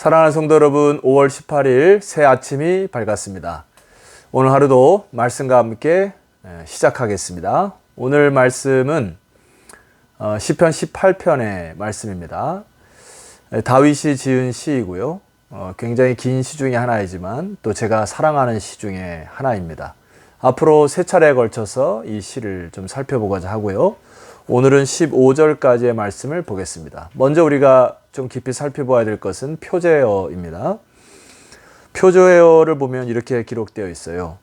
사랑하는 성도 여러분, 5월 18일 새 아침이 밝았습니다. 오늘 하루도 말씀과 함께 예, 시작하겠습니다. 오늘 말씀은 어, 시편 18편의 말씀입니다. 예, 다윗이 지은 시이고요. 어, 굉장히 긴 시 중에 하나이지만 또 제가 사랑하는 시 중에 하나입니다. 앞으로 세 차례에 걸쳐서 이 시를 좀 살펴보고자 하고요. 오늘은 15절까지의 말씀을 보겠습니다. 먼저 우리가 좀 깊이 살펴봐야 될 것은 표제어입니다. 표제어를 보면 이렇게 기록되어 있어요.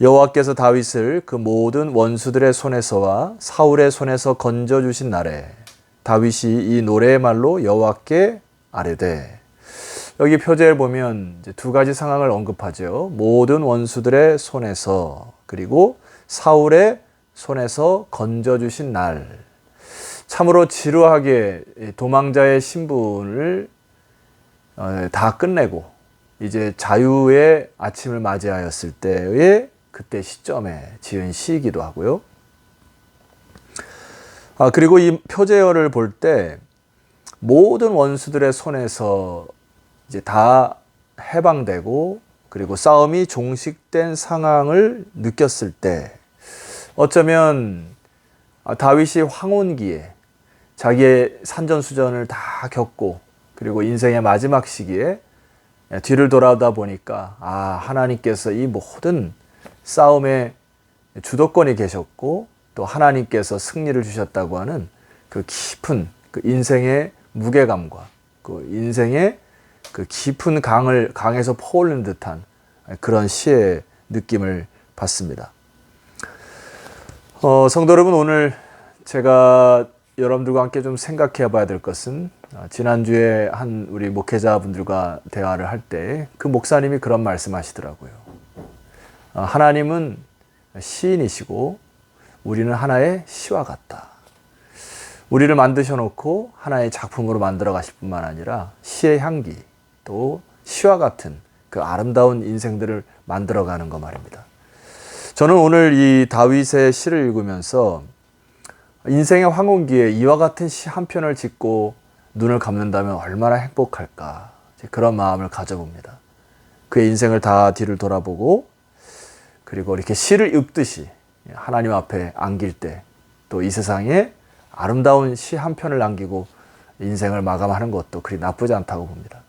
여호와께서 다윗을 그 모든 원수들의 손에서와 사울의 손에서 건져 주신 날에 다윗이 이 노래의 말로 여호와께 아뢰되 여기 표제를 보면 두 가지 상황을 언급하죠. 모든 원수들의 손에서 그리고 사울의 손에서 건져 주신 날. 참으로 지루하게 도망자의 신분을 어, 다 끝내고 이제 자유의 아침을 맞이하였을 때의 그때 시점에 지은 시이기도 하고요. 아, 그리고 이 표제어를 볼 때 모든 원수들의 손에서 이제 다 해방되고 그리고 싸움이 종식된 상황을 느꼈을 때 어쩌면 아, 다윗이 황혼기에 자기의 산전수전을 다 겪고 그리고 인생의 마지막 시기에 뒤를 돌아다 보니까 아 하나님께서 이 모든 싸움에 주도권이 계셨고 또 하나님께서 승리를 주셨다고 하는 그 깊은 그 인생의 무게감과 그 인생의 그 깊은 강을 강에서 퍼올리는 듯한 그런 시의 느낌을 받습니다. 어, 성도 여러분 오늘 제가 여러분들과 함께 좀 생각해 봐야 될 것은 어, 지난주에 한 우리 목회자분들과 대화를 할 때 그 목사님이 그런 말씀 하시더라고요. 어, 하나님은 시인이시고 우리는 하나의 시와 같다. 우리를 만드셔 놓고 하나의 작품으로 만들어 가실 뿐만 아니라 시의 향기 또 시와 같은 그 아름다운 인생들을 만들어 가는 거 말입니다. 저는 오늘 이 다윗의 시를 읽으면서 인생의 황혼기에 이와 같은 시 한 편을 짓고 눈을 감는다면 얼마나 행복할까 그런 마음을 가져봅니다. 그의 인생을 다 뒤를 돌아보고 그리고 이렇게 시를 읽듯이 하나님 앞에 안길 때 또 이 세상에 아름다운 시 한 편을 남기고 인생을 마감하는 것도 그리 나쁘지 않다고 봅니다.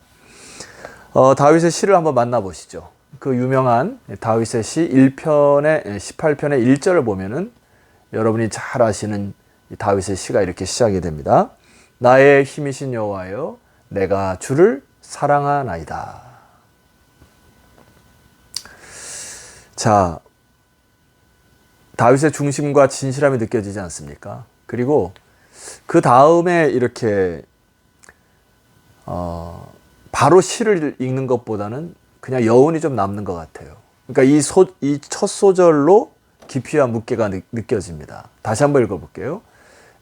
어, 다윗의 시를 한번 만나보시죠. 그 유명한 다윗의 시 1편의 18편의 1절을 보면은 여러분이 잘 아시는 다윗의 시가 이렇게 시작이 됩니다. 나의 힘이신 여호와여 내가 주를 사랑하나이다. 자, 다윗의 중심과 진실함이 느껴지지 않습니까? 그리고 그 다음에 이렇게 어, 바로 시를 읽는 것보다는 그냥 여운이 좀 남는 것 같아요. 그러니까 이 첫 소절로 깊이와 무게가 느, 느껴집니다. 다시 한번 읽어볼게요.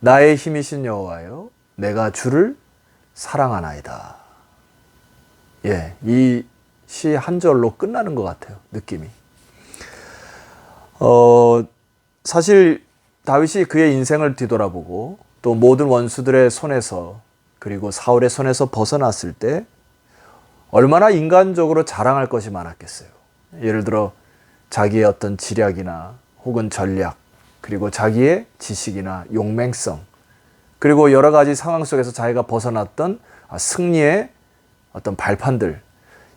나의 힘이신 여호와여, 내가 주를 사랑하나이다. 예, 이 시 한 절로 끝나는 것 같아요. 느낌이. 어, 사실 다윗이 그의 인생을 뒤돌아보고 또 모든 원수들의 손에서 그리고 사울의 손에서 벗어났을 때 얼마나 인간적으로 자랑할 것이 많았겠어요. 예를 들어 자기의 어떤 지략이나 혹은 전략, 그리고 자기의 지식이나 용맹성, 그리고 여러 가지 상황 속에서 자기가 벗어났던 승리의 어떤 발판들,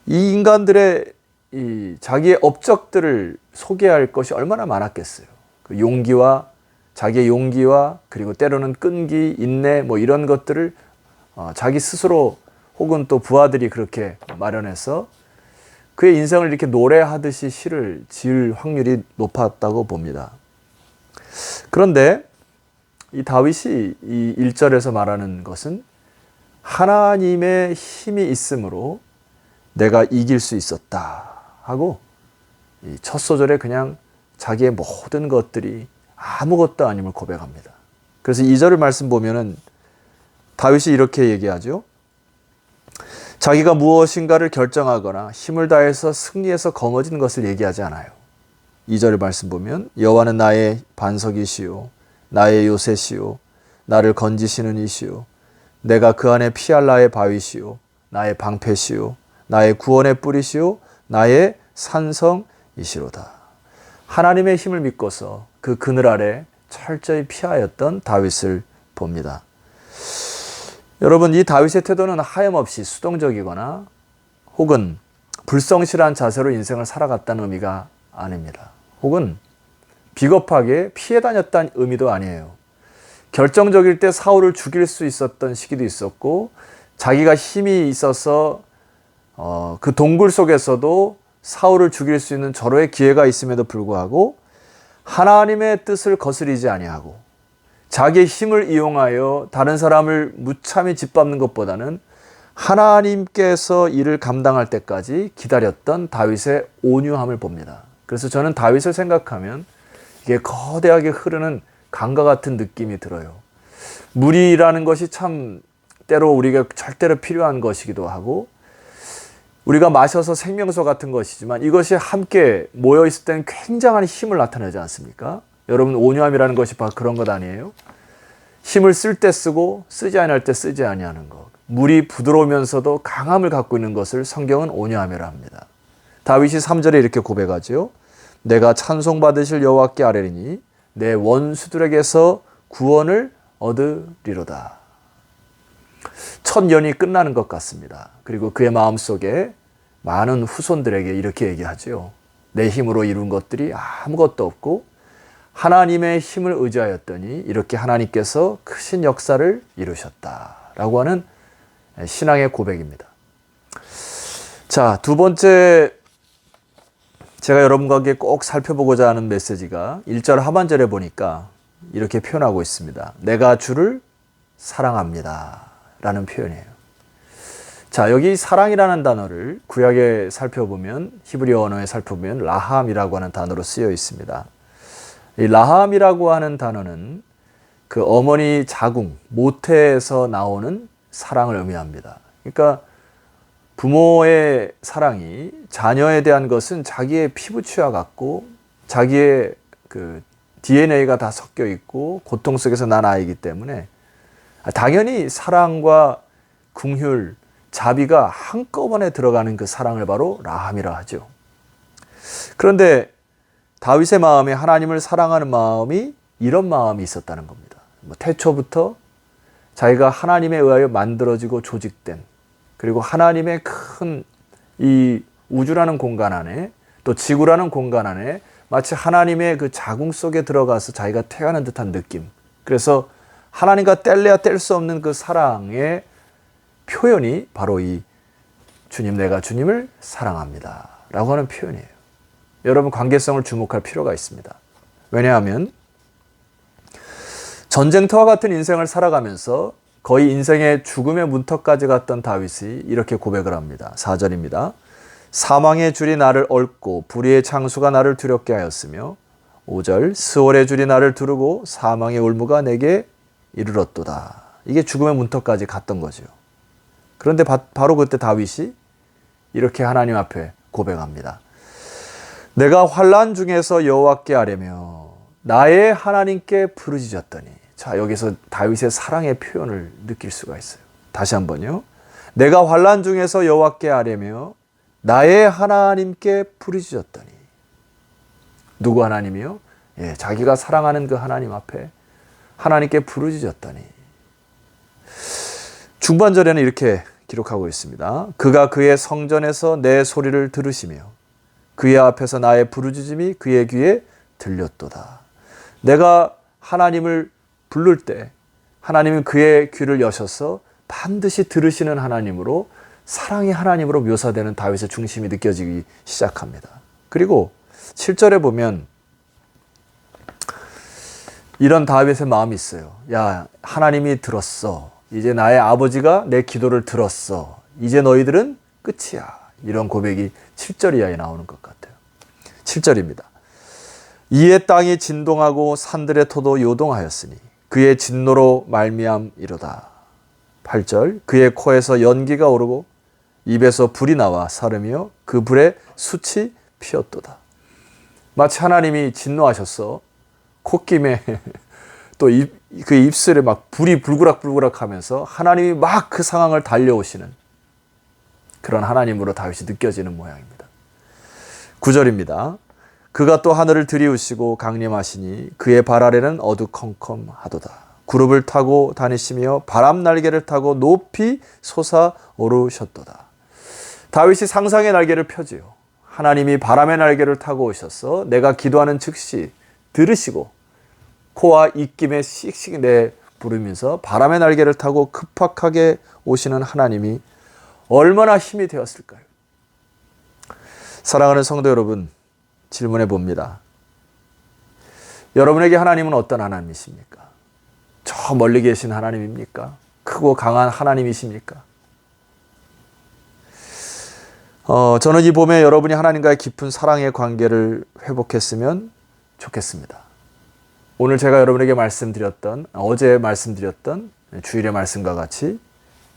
이 인간들의 이 자기의 업적들을 소개할 것이 얼마나 많았겠어요. 그 용기와 자기의 용기와 그리고 때로는 끈기, 인내 뭐 이런 것들을 어, 자기 스스로 혹은 또 부하들이 그렇게 마련해서 그의 인생을 이렇게 노래하듯이 시를 지을 확률이 높았다고 봅니다. 그런데 이 다윗이 이 1절에서 말하는 것은 하나님의 힘이 있으므로 내가 이길 수 있었다 하고 첫 소절에 그냥 자기의 모든 것들이 아무것도 아님을 고백합니다. 그래서 2절을 말씀 보면은 다윗이 이렇게 얘기하죠. 자기가 무엇인가를 결정하거나 힘을 다해서 승리해서 거머쥔 것을 얘기하지 않아요. 2절 말씀 보면 여호와는 나의 반석이시요 나의 요새시요 나를 건지시는 이시요 내가 그 안에 피할 나의 바위시요 나의 방패시요 나의 구원의 뿌리시요 나의 산성이시로다. 하나님의 힘을 믿고서 그 그늘 아래 철저히 피하였던 다윗을 봅니다. 여러분 이 다윗의 태도는 하염없이 수동적이거나 혹은 불성실한 자세로 인생을 살아갔다는 의미가 아닙니다. 혹은 비겁하게 피해 다녔다는 의미도 아니에요. 결정적일 때 사울을 죽일 수 있었던 시기도 있었고 자기가 힘이 있어서 어, 그 동굴 속에서도 사울을 죽일 수 있는 절호의 기회가 있음에도 불구하고 하나님의 뜻을 거스리지 아니하고 자기의 힘을 이용하여 다른 사람을 무참히 짓밟는 것보다는 하나님께서 이를 감당할 때까지 기다렸던 다윗의 온유함을 봅니다. 그래서 저는 다윗을 생각하면 이게 거대하게 흐르는 강과 같은 느낌이 들어요. 물이라는 것이 참 때로 우리가 절대로 필요한 것이기도 하고 우리가 마셔서 생명수 같은 것이지만 이것이 함께 모여 있을 때는 굉장한 힘을 나타내지 않습니까? 여러분 온유함이라는 것이 바로 그런 것 아니에요? 힘을 쓸 때 쓰고 쓰지 아니할 때 쓰지 아니하는 것. 물이 부드러우면서도 강함을 갖고 있는 것을 성경은 온유함이라 합니다. 다윗이 3절에 이렇게 고백하지요. 내가 찬송받으실 여호와께 아뢰리니 내 원수들에게서 구원을 얻으리로다. 첫 연이 끝나는 것 같습니다. 그리고 그의 마음속에 많은 후손들에게 이렇게 얘기하지요. 내 힘으로 이룬 것들이 아무것도 없고 하나님의 힘을 의지하였더니 이렇게 하나님께서 크신 역사를 이루셨다라고 하는 신앙의 고백입니다. 자, 두 번째 제가 여러분과 함께 꼭 살펴보고자 하는 메시지가 1절 하반절에 보니까 이렇게 표현하고 있습니다. 내가 주를 사랑합니다. 라는 표현이에요. 자, 여기 사랑이라는 단어를 구약에 살펴보면 히브리어 언어에 살펴보면 라함이라고 하는 단어로 쓰여 있습니다. 이 라함이라고 하는 단어는 그 어머니 자궁, 모태에서 나오는 사랑을 의미합니다. 그러니까 부모의 사랑이 자녀에 대한 것은 자기의 피부치와 같고 자기의 그 DNA가 다 섞여 있고 고통 속에서 난 아이기 때문에 당연히 사랑과 궁휼, 자비가 한꺼번에 들어가는 그 사랑을 바로 라함이라 하죠. 그런데 다윗의 마음에 하나님을 사랑하는 마음이 이런 마음이 있었다는 겁니다. 뭐 태초부터 자기가 하나님에 의하여 만들어지고 조직된 그리고 하나님의 큰 이 우주라는 공간 안에 또 지구라는 공간 안에 마치 하나님의 그 자궁 속에 들어가서 자기가 태어난 듯한 느낌. 그래서 하나님과 뗄래야 뗄 수 없는 그 사랑의 표현이 바로 이 주님 내가 주님을 사랑합니다. 라고 하는 표현이에요. 여러분 관계성을 주목할 필요가 있습니다. 왜냐하면 전쟁터와 같은 인생을 살아가면서 거의 인생의 죽음의 문턱까지 갔던 다윗이 이렇게 고백을 합니다. 4절입니다. 사망의 줄이 나를 얽고 불의의 창수가 나를 두렵게 하였으며 5절 스월의 줄이 나를 두르고 사망의 올무가 내게 이르렀도다. 이게 죽음의 문턱까지 갔던 거죠. 그런데 바, 로 그때 다윗이 이렇게 하나님 앞에 고백합니다. 내가 환란 중에서 여호와께 아뢰며 나의 하나님께 부르짖었더니 자 여기서 다윗의 사랑의 표현을 느낄 수가 있어요. 다시 한번요. 내가 환란 중에서 여호와께 아뢰며 나의 하나님께 부르짖었더니 누구 하나님이요? 예, 자기가 사랑하는 그 하나님 앞에 하나님께 부르짖었더니 중반절에는 이렇게 기록하고 있습니다. 그가 그의 성전에서 내 소리를 들으시며 그의 앞에서 나의 부르짖음이 그의 귀에 들렸도다. 내가 하나님을 부를 때 하나님은 그의 귀를 여셔서 반드시 들으시는 하나님으로 사랑의 하나님으로 묘사되는 다윗의 중심이 느껴지기 시작합니다. 그리고 7절에 보면 이런 다윗의 마음이 있어요. 야, 하나님이 들었어. 이제 나의 아버지가 내 기도를 들었어. 이제 너희들은 끝이야. 이런 고백이 7절 이하에 나오는 것 같아요. 7절입니다. 이에 땅이 진동하고 산들의 토도 요동하였으니 그의 진노로 말미암이로다. 8절 그의 코에서 연기가 오르고 입에서 불이 나와 사르며 그 불에 숯이 피었도다. 마치 하나님이 진노하셨어. 콧김에 또 그 입술에 막 불이 불그락불그락 하면서 하나님이 막 그 상황을 달려오시는 그런 하나님으로 다윗이 느껴지는 모양입니다. 9절입니다. 그가 또 하늘을 들이우시고 강림하시니 그의 발 아래는 어두컴컴하도다. 구름을 타고 다니시며 바람 날개를 타고 높이 솟아 오르셨도다. 다윗이 상상의 날개를 펴지요. 하나님이 바람의 날개를 타고 오셔서 내가 기도하는 즉시 들으시고 코와 입김에 씩씩 내 부르면서 바람의 날개를 타고 급박하게 오시는 하나님이 얼마나 힘이 되었을까요? 사랑하는 성도 여러분, 질문해 봅니다. 여러분에게 하나님은 어떤 하나님이십니까? 저 멀리 계신 하나님입니까? 크고 강한 하나님이십니까? 어, 저는 이 봄에 여러분이 하나님과의 깊은 사랑의 관계를 회복했으면 좋겠습니다. 오늘 제가 여러분에게 말씀드렸던, 어제 말씀드렸던 주일의 말씀과 같이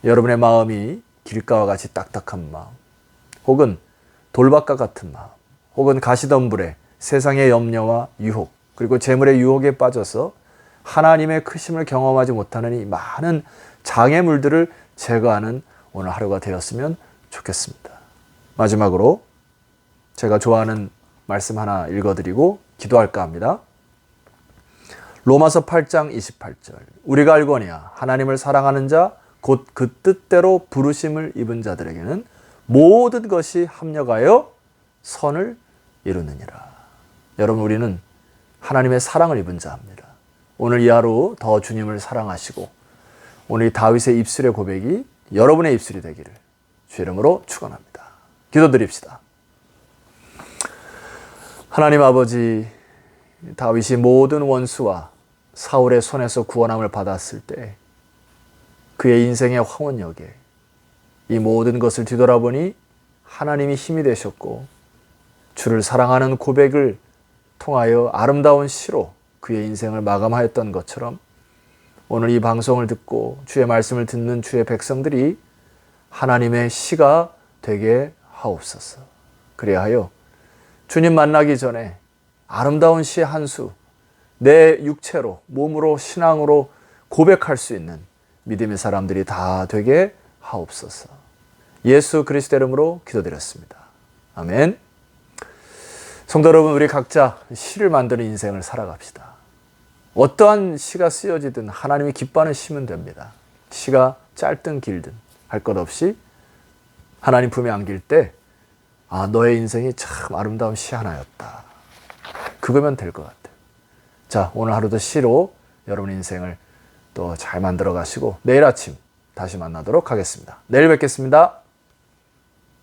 여러분의 마음이 길가와 같이 딱딱한 마음, 혹은 돌밭과 같은 마음, 혹은 가시덤불에 세상의 염려와 유혹, 그리고 재물의 유혹에 빠져서 하나님의 크심을 경험하지 못하는 이 많은 장애물들을 제거하는 오늘 하루가 되었으면 좋겠습니다. 마지막으로 제가 좋아하는 말씀 하나 읽어드리고 기도할까 합니다. 로마서 8장 28절. 우리가 알거니와 하나님을 사랑하는 자, 곧 그 뜻대로 부르심을 입은 자들에게는 모든 것이 합력하여 선을 이루느니라. 여러분, 우리는 하나님의 사랑을 입은 자입니다. 오늘 이 하루 더 주님을 사랑하시고, 오늘 다윗의 입술의 고백이 여러분의 입술이 되기를 주 이름으로 축원합니다. 기도드립시다. 하나님 아버지, 다윗이 모든 원수와 사울의 손에서 구원함을 받았을 때 그의 인생의 황혼역에 이 모든 것을 뒤돌아보니 하나님이 힘이 되셨고 주를 사랑하는 고백을 통하여 아름다운 시로 그의 인생을 마감하였던 것처럼 오늘 이 방송을 듣고 주의 말씀을 듣는 주의 백성들이 하나님의 시가 되게 하옵소서. 그리하여 주님 만나기 전에 아름다운 시한 수, 내 육체로, 몸으로, 신앙으로 고백할 수 있는 믿음의 사람들이 다 되게 하옵소서. 예수 그리스도 이름으로 기도드렸습니다. 아멘. 성도 여러분, 우리 각자 시를 만드는 인생을 살아갑시다. 어떠한 시가 쓰여지든 하나님이 기뻐하는 시면 됩니다. 시가 짧든 길든 할 것 없이 하나님 품에 안길 때, 아, 너의 인생이 참 아름다운 시 하나였다. 그거면 될 것 같아요. 자, 오늘 하루도 시로 여러분 인생을 또 잘 만들어 가시고 내일 아침 다시 만나도록 하겠습니다. 내일 뵙겠습니다.